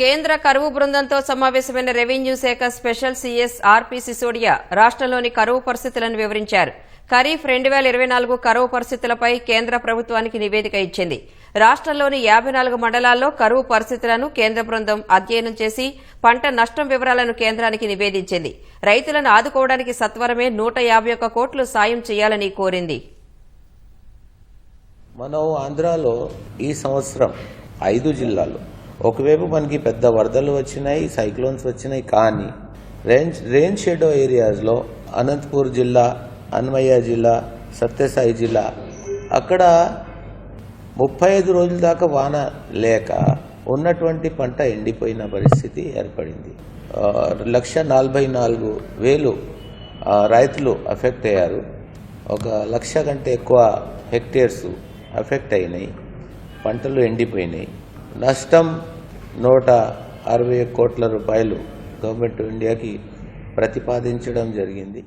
కేంద్ర కరువు బృందంతో సమావేశమైన రెవెన్యూ శాఖ స్పెషల్ సీఎస్ ఆర్పి సిసోడియా రాష్ట్రంలోని కరువు పరిస్థితులను వివరించారు. ఖరీఫ్ రెండు వేల ఇరవై నాలుగు కరువు పరిస్థితులపై కేంద్ర ప్రభుత్వానికి నివేదిక ఇచ్చింది. రాష్ట్రంలోని యాభై నాలుగు మండలాల్లో కరువు పరిస్థితులను కేంద్ర బృందం అధ్యయనం చేసి పంట నష్టం వివరాలను కేంద్రానికి నివేదించింది. రైతులను ఆదుకోవడానికి సత్వరమే నూట యాభై ఒక్క కోట్లు సాయం చేయాలని కోరింది. మనం ఆంధ్రాలో ఈ సంవత్సరం ఐదు జిల్లాలు ఒకవైపు మనకి పెద్ద వరదలు వచ్చినాయి సైక్లోన్స్ వచ్చినాయి కానీ రేంజ్ రేంజ్ షెడో ఏరియాస్లో అనంతపూర్ జిల్లా అన్మయ్య జిల్లా సత్యసాయి జిల్లా అక్కడ ముప్పై ఐదు రోజుల దాకా వాన లేక ఉన్నటువంటి పంట ఎండిపోయిన పరిస్థితి ఏర్పడింది. లక్ష నలభై నాలుగు వేలు రైతులు అఫెక్ట్ అయ్యారు. ఒక లక్ష కంటే ఎక్కువ హెక్టేర్స్ అఫెక్ట్ అయినాయి. పంటలు ఎండిపోయినాయి. నష్టం నూట అరవై కోట్ల రూపాయలు గవర్నమెంట్ ఆఫ్ ఇండియాకి ప్రతిపాదించడం జరిగింది.